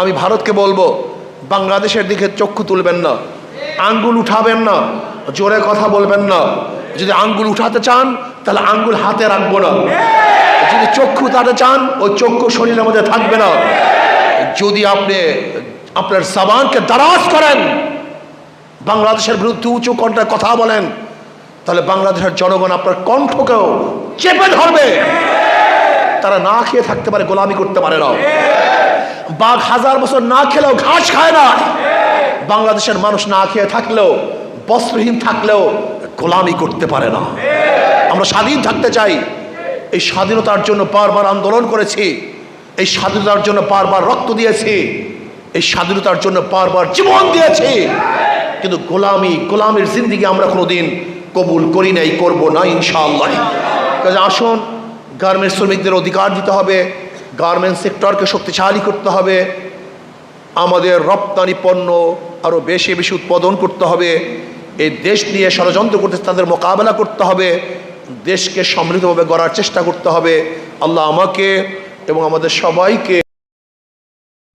আমি ভারতকে বলব, বাংলাদেশের দিকে চক্ষু তুলবেন না, আঙ্গুল উঠাবেন না, জোরে কথা বলবেন না। যদি আঙ্গুল উঠাতে চান, তাহলে আঙ্গুল হাতে রাখব না। যদি চক্ষু উঠাতে চান, ওই চক্ষু শরীরের মধ্যে থাকবে না। যদি আপনি আপনার সাবানকে দারাজ করেন, বাংলাদেশের বিরুদ্ধে উঁচু কণ্ঠে কথা বলেন, তাহলে বাংলাদেশের জনগণ আপনার কণ্ঠকেও চেপে ধরবে। তারা না খেয়ে থাকতে পারে, গোলামি করতে পারে না। বাঘ হাজার বছর না খেলেও ঘাস খায় না। বাংলাদেশের মানুষ না খেয়ে থাকলেও, বস্ত্রহীন থাকলেও গোলামি করতে পারে না। আমরা স্বাধীন থাকতে চাই। এই স্বাধীনতার জন্য বারবার আন্দোলন করেছি। এই স্বাধীনতার জন্য বারবার রক্ত দিয়েছি। এই স্বাধীনতার জন্য বারবার জীবন দিয়েছি। কিন্তু গোলামি, গোলামের জিন্দিগি আমরা কোনোদিন কবুল করি নাই, করব না ইনশাআল্লাহ। কাজে আসুন, গার্মেন্টস শ্রমিকদের অধিকার দিতে হবে। গার্মেন্টস সেক্টরকে শক্তিশালী করতে হবে। আমাদের রপ্তানি পণ্য আরও বেশি বেশি উৎপাদন করতে হবে। এই দেশ নিয়ে ষড়যন্ত্র করতে তাদের মোকাবেলা করতে হবে। দেশকে সমৃদ্ধভাবে গড়ার চেষ্টা করতে হবে। আল্লাহ আমাকে এবং আমাদের সবাইকে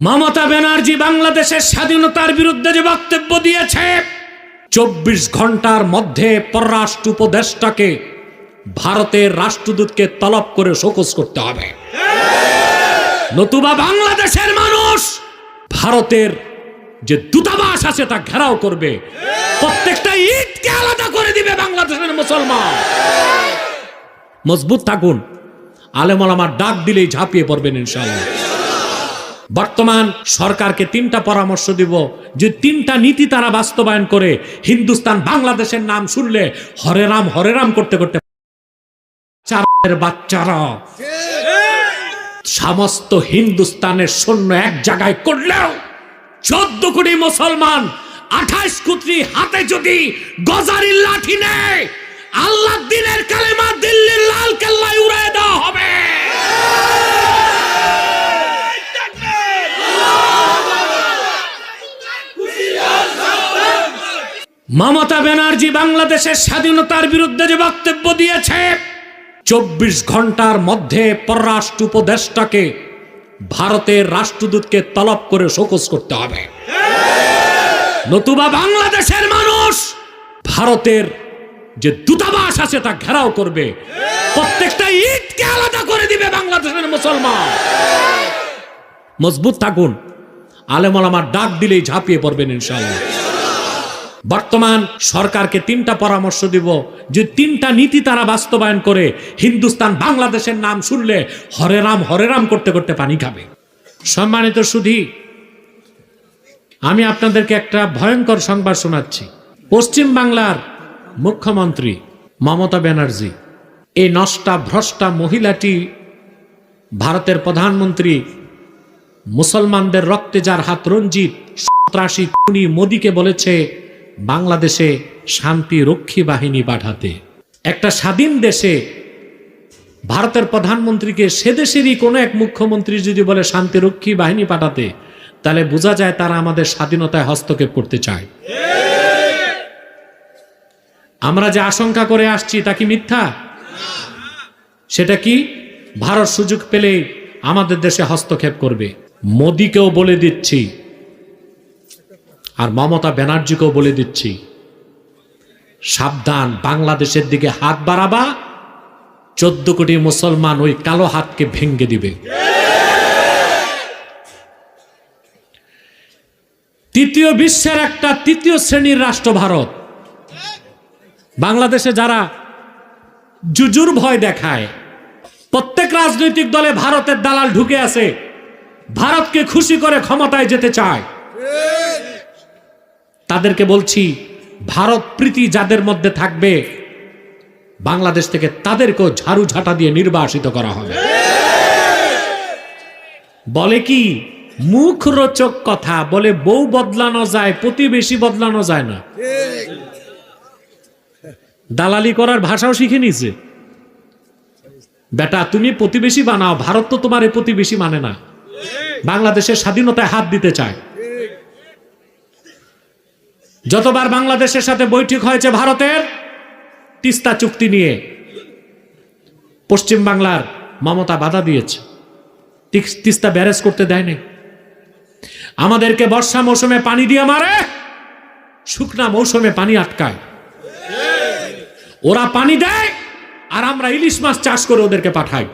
মমতা ব্যানার্জি বাংলাদেশের স্বাধীনতার বিরুদ্ধে যে বক্তব্য দিয়েছে, চব্বিশ ঘণ্টার মধ্যে পররাষ্ট্র উপদেষ্টাকে ভারতের রাষ্ট্রদূতকে তলব করে শোকস করতে হবে। নতুবা বাংলাদেশের মানুষ, ভারতের যে দূতাবাস আছে তা ঘেরাও করবে। প্রত্যেকটা ইটকে আলাদা করে দিবে বাংলাদেশের মুসলমান। মজবুত থাকুন। আলেমল ডাক দিলেই ঝাঁপিয়ে পড়বেন ইনশাল্লাহ বর্তমান সরকারকে তিনটা পরামর্শ দিব। যে তিনটা নীতি তারা বাস্তবায়ন করে হিন্দুস্তান বাংলাদেশের নাম শুনলে হরে রাম হরে রাম করতে করতে বাচ্চারা। সমস্ত হিন্দুস্তানের সৈন্য এক জায়গায় করলেও চোদ্দ কোটি মুসলমান আঠাশ কোটি হাতে যদি গজারির লাঠি নেয়, আল্লাহ দিনের কালেমা দিল্লির লাল কেল্লায় উড়ায় দেওয়া হবে। মমতা ব্যানার্জি বাংলাদেশের স্বাধীনতার বিরুদ্ধে যে বক্তব্য দিয়েছে চব্বিশ ঘণ্টার মধ্যে পররাষ্ট্র উপদেষ্টাকে ভারতের রাষ্ট্রদূতকে তলব করে শোকস করতে হবে। নতুবা বাংলাদেশের মানুষ ভারতের যে দূতাবাস আছে তা ঘেরাও করবে। প্রত্যেকটা ঈদকে আলাদা করে দিবে বাংলাদেশের মুসলমান। মজবুত থাকুন। আলেমল আমার ডাক দিলেই ঝাঁপিয়ে পড়বেন ইনশাআল্লাহ। বর্তমান সরকারকে তিনটা পরামর্শ দিব যে তিনটা নীতি তারা বাস্তবায়ন করে হিন্দুস্তান বাংলাদেশের নাম শুনলে হরে রাম হরে রাম করতে করতে পানি খাবে। সম্মানিত সুধী, আমি আপনাদেরকে একটা ভয়ঙ্কর সংবাদ শোনাচ্ছি। পশ্চিম বাংলার মুখ্যমন্ত্রী মমতা ব্যানার্জি, এই নষ্টা ভ্রষ্টা মহিলাটি ভারতের প্রধানমন্ত্রী মুসলমানদের রক্তে যার হাত রঞ্জিত, সন্ত্রাসী খুনি মোদীকে বলেছে বাংলাদেশে শান্তি রক্ষী বাহিনী পাঠাতে। একটা স্বাধীন দেশে ভারতের প্রধানমন্ত্রীকে সে দেশেরই কোনো এক মুখ্যমন্ত্রী যদি বলে শান্তিরক্ষী বাহিনী পাঠাতে, তাহলে বোঝা যায় তারা আমাদের স্বাধীনতায় হস্তক্ষেপ করতে চায়। আমরা যে আশঙ্কা করে আসছি, তা কি মিথ্যা? সেটা কি? ভারত সুযোগ পেলে আমাদের দেশে হস্তক্ষেপ করবে। মোদীকেও বলে দিচ্ছি আর মমতা ব্যানার্জিকেও বলে দিচ্ছি, সাবধান, বাংলাদেশের দিকে হাত বাড়াবা, চোদ্দ কোটি মুসলমান ওই কালো হাতকে ভেঙ্গে দিবে। তৃতীয় বিশ্বের একটা তৃতীয় শ্রেণির রাষ্ট্র ভারত। বাংলাদেশে যারা জুজুর ভয় দেখায়, প্রত্যেক রাজনৈতিক দলে ভারতের দালাল ঢুকে আছে, ভারতকে খুশি করে ক্ষমতায় যেতে চায়। তাদেরকে বলছি, ভারত প্রীতি যাদের মধ্যে থাকবে, বাংলাদেশ থেকে তাদেরকেও ঝাড়ু ঝাঁটা দিয়ে নির্বাসিত করা হবে। বলে কি মুখ রোচক কথা, বলে বউ বদলানো যায়, প্রতিবেশী বদলানো যায় না। দালালি করার ভাষাও শিখে নিছে বেটা, তুমি প্রতিবেশী বানাও, ভারত তো তোমার প্রতিবেশী মানে না। বাংলাদেশের স্বাধীনতায় হাত দিতে চায়। যতবার বাংলাদেশের সাথে বৈঠক হয়েছে ভারতের, তিস্তা চুক্তি নিয়ে পশ্চিম বাংলার মমতা বাধা দিয়েছে। তিস- তিস্তা ব্যারেজ করতে দেয়নি। আমাদেরকে বর্ষা মৌসুমে পানি দিয়ে মারে, শুকনা মৌসুমে পানি আটকায়। ওরা পানি দেয় আর আমরা ইলিশ মাছ চাষ করে ওদেরকে পাঠাই।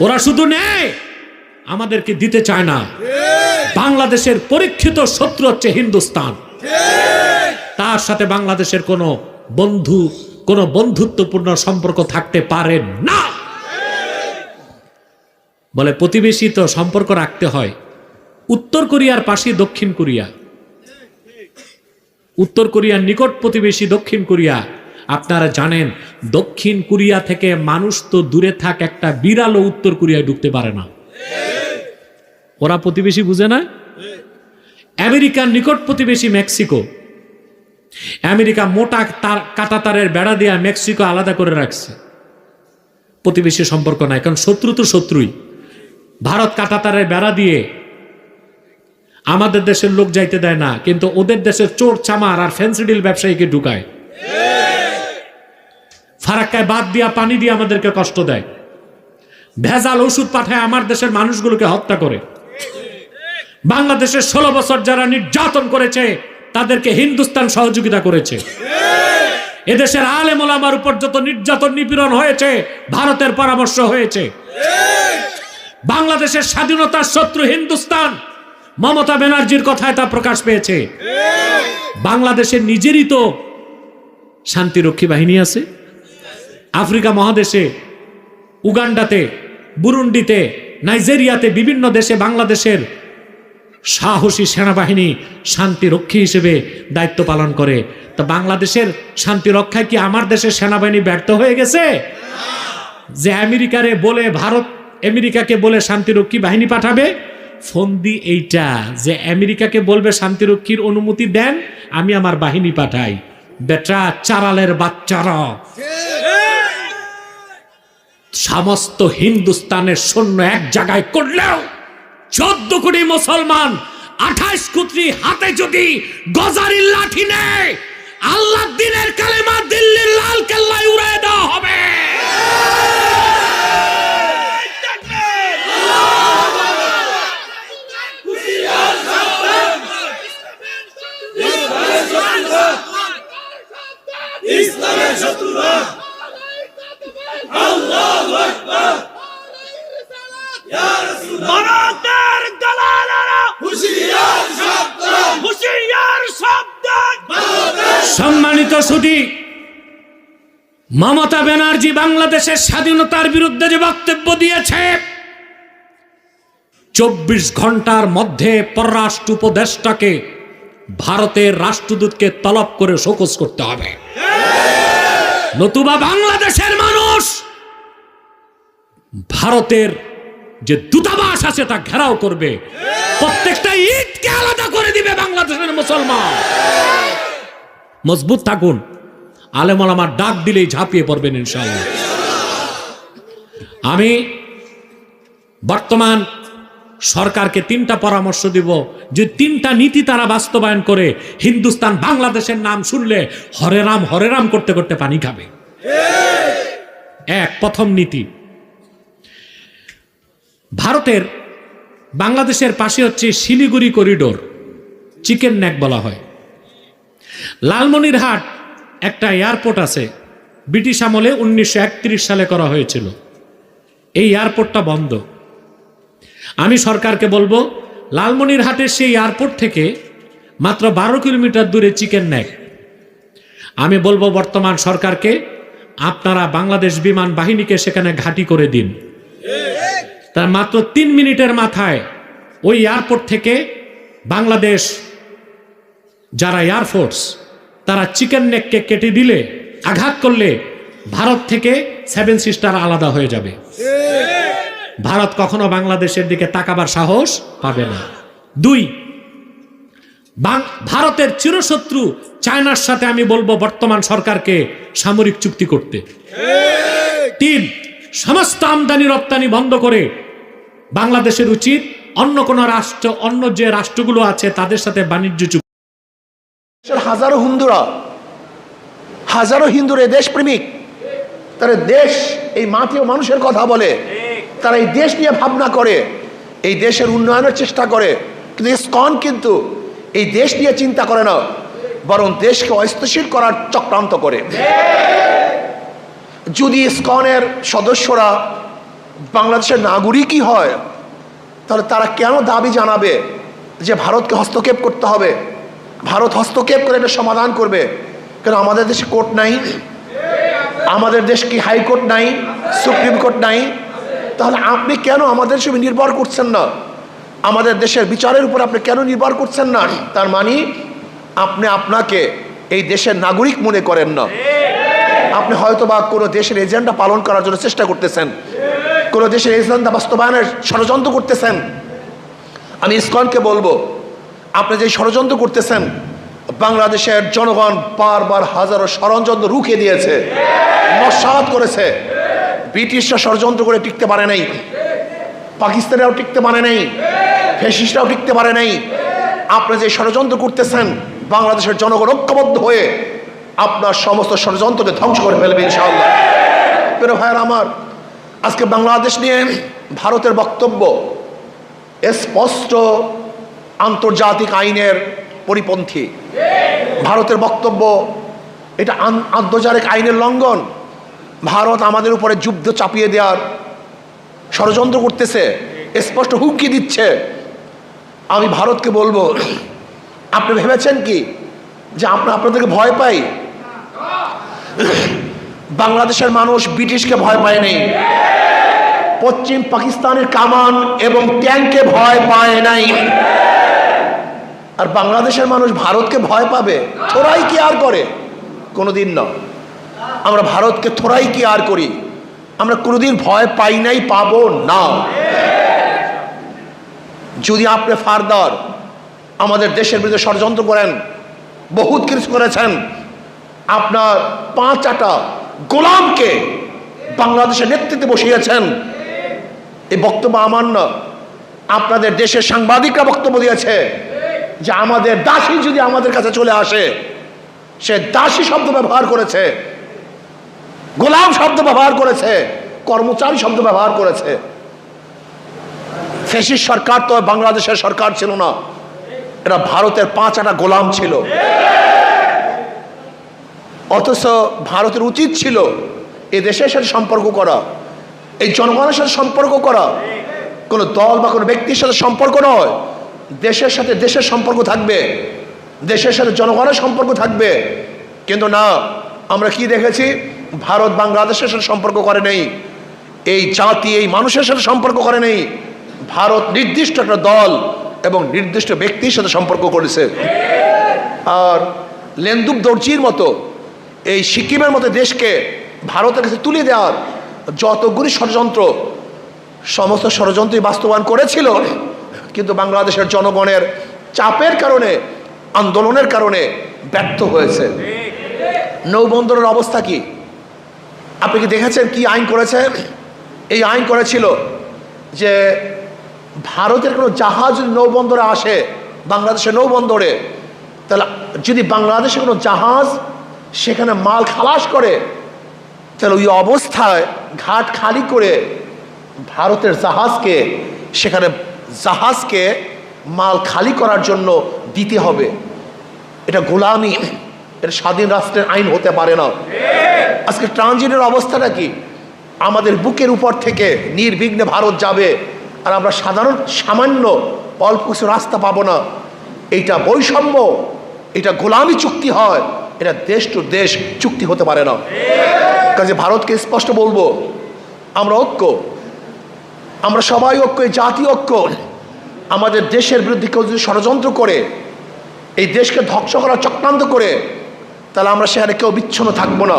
ওরা শুধু নেয়, আমাদেরকে দিতে চায় না। বাংলাদেশের পরীক্ষিত শত্রু হচ্ছে হিন্দুস্তান। তার সাথে বাংলাদেশের কোনো বন্ধু, কোনো বন্ধুত্বপূর্ণ সম্পর্ক থাকতে পারে না। বলে প্রতিবেশী তো সম্পর্ক রাখতে হয়। উত্তর কোরিয়ার পাশে দক্ষিণ কোরিয়া। উত্তর কোরিয়ার নিকট প্রতিবেশী দক্ষিণ কোরিয়া। আপনারা জানেন, দক্ষিণ কোরিয়া থেকে মানুষ তো দূরে থাক, একটা বিড়ালও উত্তর কোরিয়ায় ঢুকতে পারে না। ওরা প্রতিবেশী বুঝে না? আমেরিকার নিকট প্রতিবেশী মেক্সিকো। আমেরিকা মোটা তার কাটা তারের বেড়া দিয়ে মেক্সিকো আলাদা করে রাখছে। প্রতিবেশী সম্পর্ক নাই, কারণ শত্রু তো শত্রুই। ভারত কাটা তারের বেড়া দিয়ে আমাদের দেশের লোক যাইতে দেয় না, কিন্তু ওদের দেশের চোর, চামার আর ফেন্সিডিল ব্যবসায়ীকে ঢুকায়। ফারাক্কায় বাদ দিয়া, পানি দিয়ে আমাদেরকে কষ্ট দেয়। ভেজাল ওষুধ পাঠায় আমার দেশের মানুষগুলোকে হত্যা করে। বাংলাদেশের ষোলো বছর যারা নির্যাতন করেছে, তাদেরকে হিন্দুস্তান সহযোগিতা করেছে। এদেশের আলেম ওলামার উপর যত নির্যাতন নিপীড়ন হয়েছে, ভারতের পরামর্শ হয়েছে। বাংলাদেশের স্বাধীনতার শত্রু হিন্দুস্তান, মমতা ব্যানার্জির কথায় তা প্রকাশ পেয়েছে। বাংলাদেশের নিজেরই তো শান্তিরক্ষী বাহিনী আছে। আফ্রিকা মহাদেশে, উগান্ডাতে, বুরুন্ডিতে, নাইজেরিয়াতে বিভিন্ন দেশে বাংলাদেশের সাহসী সেনাবাহিনী শান্তি রক্ষী হিসেবে দায়িত্ব পালন করে। তো বাংলাদেশের শান্তি রক্ষায় কি আমার দেশের সেনাবাহিনী ব্যর্থ হয়ে গেছে? যে আমেরিকারে বলে ভারত আমেরিকাকে বলে শান্তিরক্ষী বাহিনী পাঠাবে ফন্দি এইটা। যে আমেরিকাকে বলবে শান্তিরক্ষীর অনুমতি দেন আমি আমার বাহিনী পাঠাই। বেটা চারালের বাচ্চারা। সমস্ত হিন্দুস্তানের সৈন্য এক জায়গায় করলেও চোদ্দ কোটি মুসলমান, আঠাশ কোটি হাতে যদি গজারির লাঠি নেয় আল্লাহ দিনের কালেমা দিল্লির লাল কেল্লায় উড়ায় দেওয়া হবে ইসলামের শত্রুরা ভারতের দালালেরা হুশিয়ার সাবধান হুশিয়ার সাবধান সম্মানিত সুধী মমতা ব্যানার্জি বাংলাদেশের স্বাধীনতার বিরুদ্ধে যে বক্তব্য দিয়েছে, চব্বিশ ঘণ্টার মধ্যে পররাষ্ট্র উপদেষ্টাকে ভারতের রাষ্ট্রদূতকে তলব করে শোকস করতে হবে। নতুবা বাংলাদেশের মানুষ ভারতের যে দূতাবাস আছে তা ঘেরাও করবে। প্রত্যেকটা ঈদকে আলাদা করে দিবে বাংলাদেশের মুসলমান। মজবুত থাকুন। আলেমল আমার ডাক দিলেই ঝাঁপিয়ে পড়বেন ইনশাআল্লাহ। আমি বর্তমান সরকারকে তিনটা পরামর্শ দিব, যে তিনটা নীতি তারা বাস্তবায়ন করে হিন্দুস্তান বাংলাদেশের নাম শুনলে হরে রাম হরে রাম করতে করতে পানি খাবে। এক, প্রথম নীতি। ভারতের বাংলাদেশের পাশে হচ্ছে শিলিগুড়ি করিডোর, চিকেন ন্যাক বলা হয়। লালমনিরহাট একটা এয়ারপোর্ট আছে। ব্রিটিশ আমলে উনিশশো একত্রিশ সালে করা হয়েছিল। এই এয়ারপোর্টটা বন্ধ। আমি সরকারকে বলব লালমনির লালমনিরহাটের সেই এয়ারপোর্ট থেকে মাত্র বারো কিলোমিটার দূরে চিকেন নেক। আমি বলব, বর্তমান সরকারকে আপনারা বাংলাদেশ বিমান বাহিনীকে সেখানে ঘাঁটি করে দিন। তার মাত্র তিন মিনিটের মাথায় ওই এয়ারপোর্ট থেকে বাংলাদেশ যারা এয়ারফোর্স তারা চিকেন নেককে কেটে দিলে, আঘাত করলে ভারত থেকে সেভেন সিস্টার আলাদা হয়ে যাবে। ভারত কখনো বাংলাদেশের দিকে তাকাবার সাহস পাবে না। দুই ভারতের চিরশত্রু চায়নার সাথে আমি বলব বর্তমান সরকারকে সামরিক চুক্তি করতে। তিন, সমস্ত আমদানি রপ্তানি বন্ধ করে বাংলাদেশের উচিত অন্য কোন রাষ্ট্র অন্য যে রাষ্ট্রগুলো আছে তাদের সাথে বাণিজ্য চুক্তি হাজারো হিন্দুরা, হাজারো হিন্দুর হিন্দুরা দেশপ্রেমিক তারা দেশ, এই মাটি ও মানুষের কথা বলে, তারা এই দেশ নিয়ে ভাবনা করে, এই দেশের উন্নয়নের চেষ্টা করে, কিন্তু ইসকন কিন্তু এই দেশ নিয়ে চিন্তা করে না, বরং দেশকে অস্থিতিশীল করার চক্রান্ত করে। যদি ইসকনের সদস্যরা বাংলাদেশের নাগরিকই হয়, তাহলে তারা কেন দাবি জানাবে যে ভারতকে হস্তক্ষেপ করতে হবে? ভারত হস্তক্ষেপ করে এটা সমাধান করবে। কেন আমাদের দেশে কোর্ট নাই? আমাদের দেশ কি হাইকোর্ট নাই? সুপ্রিম কোর্ট নাই? তাহলে আপনি কেন আমাদের সঙ্গে নির্ভর করছেন না? আমাদের দেশের বিচারের উপর আপনি কেন নির্ভর করছেন না? তার মানে আপনি আপনাকে এই দেশের নাগরিক মনে করেন না। আপনি হয়তো বা কোনো দেশের এজেন্ডা পালন করার জন্য চেষ্টা করতেছেন। কোনো দেশের এজেন্ডা বাস্তবায়নের ষড়যন্ত্র করতেছেন। আমি ইসকনকে বলব আপনি যে ষড়যন্ত্র করতেছেন, বাংলাদেশের জনগণ বারবার হাজারো ষড়যন্ত্র রুখে দিয়েছে, নস্বাত করেছে। ব্রিটিশরা ষড়যন্ত্র করে টিকতে পারে নাই, পাকিস্তানেও টিকতে পারে নাই ফেসিস্টরাও টিকতে পারে নাই। আপনি যে ষড়যন্ত্র করতেছেন, বাংলাদেশের জনগণ ঐক্যবদ্ধ হয়ে আপনার সমস্ত ষড়যন্ত্রকে ধ্বংস করে ফেলবে ইনশাআল্লাহ। প্রিয় ভাইয়ের আমার, আজকে বাংলাদেশ নিয়ে ভারতের বক্তব্য স্পষ্ট আন্তর্জাতিক আইনের পরিপন্থী। ভারতের বক্তব্য, এটা আন্তর্জাতিক আইনের লঙ্ঘন। ভারত আমাদের উপরে যুদ্ধ চাপিয়ে দেওয়ার ষড়যন্ত্র করতেছে, স্পষ্ট হুমকি দিচ্ছে। আমি ভারতকে বলব, আপনি ভেবেছেন কি যে আমরা আপনাদেরকে ভয় পাই? বাংলাদেশের মানুষ ব্রিটিশকে ভয় পায় নেই। পশ্চিম পাকিস্তানের কামান এবং ট্যাঙ্কে ভয় পায় নাই। আর বাংলাদেশের মানুষ ভারতকে ভয় পাবে, থোড়াই কি আর করে? কোনোদিন না। আমরা ভারতকে থোড়াই কি আর করি? আমরা কোনোদিন ভয় পাই নাই, পাবো না। যদি আপনি ফারদার, আমাদের দেশের বিরুদ্ধে ষড়যন্ত্র করেন, বহুত কিছু করেছেন, আপনার পাঁচ আটা গোলামকে বাংলাদেশের নেতৃত্বে বসিয়েছেন। এই বক্তব্য আমার না। আপনাদের দেশের সাংবাদিকরা বক্তব্য দিয়েছে। যে আমাদের দাসী যদি আমাদের কাছে চলে আসে, সে দাসী শব্দ ব্যবহার করেছে, গোলাম শব্দ ব্যবহার করেছে, কর্মচারী শব্দ ব্যবহার করেছে। ফেসিস সরকার তো বাংলাদেশের সরকার ছিল না, এটা ভারতের পাঁচ আটা গোলাম ছিল। অথচ ভারতের উচিত ছিল এ দেশের সাথে সম্পর্ক করা, এই জনগণের সাথে সম্পর্ক করা। কোনো দল বা কোনো ব্যক্তির সাথে সম্পর্ক নয় দেশের সাথে দেশের সম্পর্ক থাকবে। দেশের সাথে জনগণের সম্পর্ক থাকবে। কিন্তু না, আমরা কি দেখেছি? ভারত বাংলাদেশের সাথে সম্পর্ক করে নেই। এই জাতি, এই মানুষের সাথে সম্পর্ক করে নেই। ভারত নির্দিষ্ট একটা দল এবং নির্দিষ্ট ব্যক্তির সাথে সম্পর্ক করেছে। আর লেন্দুব দর্জির মতো এই সিকিমের মতো দেশকে ভারতের কাছে তুলে দেওয়ার যতগুলি ষড়যন্ত্র, সমস্ত ষড়যন্ত্রই বাস্তবায়ন করেছিল কিন্তু বাংলাদেশের জনগণের চাপের কারণে, আন্দোলনের কারণে ব্যর্থ হয়েছে। নৌবন্দরের অবস্থা কি? আপনি কি দেখেছেন কি আইন করেছে? এই আইন করেছিল যে ভারতের কোনো জাহাজ নৌবন্দরে আসে, বাংলাদেশের নৌবন্দরে, তাহলে যদি বাংলাদেশে কোনো জাহাজ সেখানে মাল খালাস করে, তাহলে ওই অবস্থায় ঘাট খালি করে ভারতের জাহাজকে সেখানে জাহাজকে মাল খালি করার জন্য দিতে হবে। এটা গোলামি, এটা স্বাধীন রাষ্ট্রের আইন হতে পারে না। আজকে ট্রানজিটের অবস্থাটা কি? আমাদের বুকের উপর থেকে নির্বিঘ্নে ভারত যাবে আর আমরা সাধারণ সামান্য অল্প কিছু রাস্তা পাবো না। এইটা বৈষম্য, এটা গোলামি চুক্তি হয়, এটা দেশ টু দেশ চুক্তি হতে পারে না। কাজে ভারতকে স্পষ্ট বলব, আমরা ঐক্য। আমরা সবাই ঐক্য জাতি ঐক্য। আমাদের দেশের বিরুদ্ধে কেউ যদি ষড়যন্ত্র করে, এই দেশকে ধ্বংস করার চক্রান্ত করে, তাহলে আমরা সেখানে কেউ বিচ্ছন্ন থাকব না।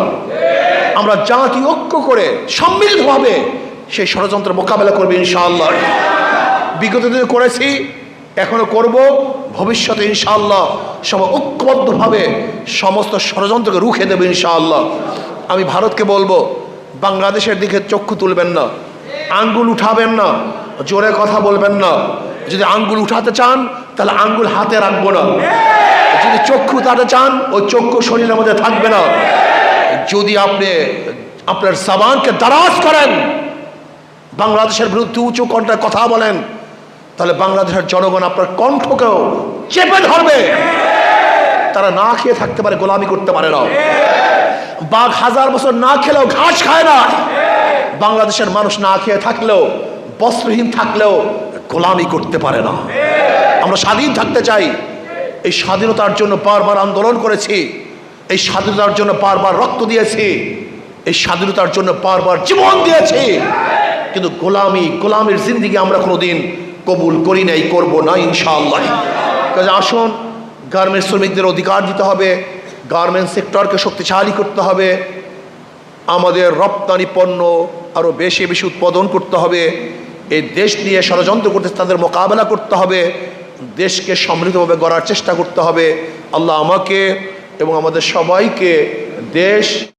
আমরা জাতি ঐক্য করে, সম্মিলিতভাবে সেই ষড়যন্ত্র মোকাবেলা করবে ইনশাআল্লাহ। বিগত দিনে করেছি, এখনও করব, ভবিষ্যতে ইনশাআল্লাহ সব ঐক্যবদ্ধভাবে সমস্ত ষড়যন্ত্রকে রুখে দেবে ইনশাআল্লাহ। আমি ভারতকে বলব, বাংলাদেশের দিকে চক্ষু তুলবেন না। আঙ্গুল উঠাবেন না, জোরে কথা বলবেন না। যদি আঙ্গুল উঠাতে চান, তাহলে আঙ্গুল হাতে রাখব না। যদি চক্ষু তাতে চান, ওই চক্ষু শরীরের মধ্যে থাকবে না। যদি আপনি আপনার সাবানকে দারাজ করেন, বাংলাদেশের বিরুদ্ধে উঁচু কণ্ঠে কথা বলেন, তাহলে বাংলাদেশের জনগণ আপনার কণ্ঠকেও চেপে ধরবে। তারা না খেয়ে থাকতে পারে, গোলামি করতে পারে না। বাঘ হাজার বছর না খেলেও ঘাস খায় না। বাংলাদেশের মানুষ না খেয়ে থাকলেও, বস্ত্রহীন থাকলেও গোলামি করতে পারে না। আমরা স্বাধীন থাকতে চাই। এই স্বাধীনতার জন্য বারবার আন্দোলন করেছি। এই স্বাধীনতার জন্য বারবার রক্ত দিয়েছি। এই স্বাধীনতার জন্য বারবার জীবন দিয়েছি। কিন্তু গোলামি, গোলামের জিন্দিগি আমরা কোনোদিন কবুল করি নাই, করব না, ইনশাআল্লাহ। কাজে আসুন গার্মেন্টস শ্রমিকদের অধিকার দিতে হবে। গার্মেন্টস সেক্টরকে শক্তিশালী করতে হবে। আমাদের রপ্তানি পণ্য আরও বেশি বেশি উৎপাদন করতে হবে। এই দেশ নিয়ে ষড়যন্ত্র করতে তাদের মোকাবেলা করতে হবে। দেশকে সমৃদ্ধভাবে গড়ার চেষ্টা করতে হবে। আল্লাহ আমাকে এবং আমাদের সবাইকে দেশ